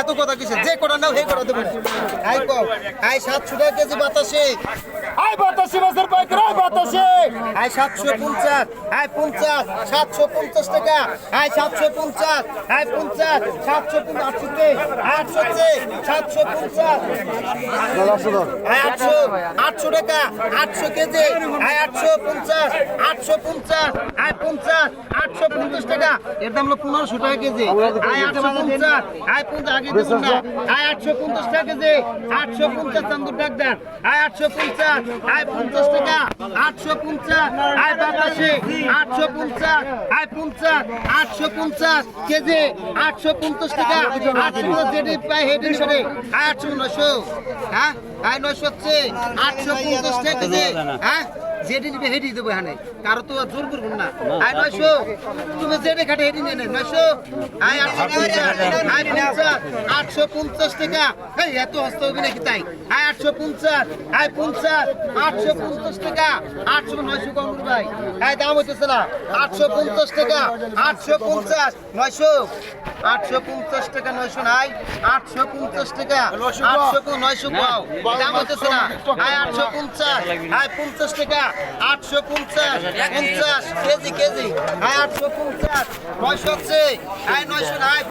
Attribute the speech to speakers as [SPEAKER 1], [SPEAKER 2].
[SPEAKER 1] এত কথা কিসে যে কোটা নাও হেই কোটা দেব। না আই কও আই 700 টাকা কেজি বাতাসে। আই বাতাসে বাসের পাইকার আই 750 আই 50 750 টাকা। আই 750 আই 50 750 800 750
[SPEAKER 2] আটশো ধর।
[SPEAKER 1] আয় আটশো আটশো টাকা আটশো কেজি। আটশো পঞ্চাশ আটশো পঞ্চাশ পঞ্চাশ আটশো পঞ্চাশ টাকা। এর দাম হলো পনেরোশো টাকা কেজি। আটশো পঞ্চাশ পঞ্চাশ আগে দেবো না। আয় আটশো পঞ্চাশ টাকা কেজি। আটশো পঞ্চাশ চান্দুর ডাক দেন। আয় আটশো পঞ্চাশ পঞ্চাশ টাকা। আটশো পঞ্চাশ, আয় বাতাসে আটশো পঞ্চাশ, আয় পঞ্চাশ, আটশো পঞ্চাশ কেজি, আটশো পঞ্চাশ টাকা, আটশো পঞ্চাশ যেটি প্রায় হেডি সরে আয় আটশো নশো হ্যাঁ? আয় নশো হচ্ছে আটশো পঞ্চাশ টাকা কেজি হ্যাঁ? যেটি নিবে হেডি দেবো এখানে। কারও তো জোর করব না। আয় নয়শো। তুমি যেটি খাটে হেডি নিয়ে নে নয়শো। আয় আটশো আটশো পঞ্চাশ টাকা। এই এত হস্ত হবে নাকি তাই? আয় আটশো পঞ্চাশ। আয় পঞ্চাশ। আটশো পঞ্চাশ টাকা। আটশো নয়শো কম ভাই। আয় দাম হইতেছে না। আটশো পঞ্চাশ টাকা। আটশো পঞ্চাশ। নয়শো। আটশো পঞ্চাশ টাকা নয়শো নাই আটশো পঞ্চাশ টাকা আটশো নয়শো পাও। দাম হইতেছে না। আয় আটশো পঞ্চাশ আয় পঞ্চাশ টাকা আটশো পঞ্চাশ পঞ্চাশ কেজি কেজি। আয় আটশো পঞ্চাশ নয়শো হচ্ছে আয় নয়শো নাই।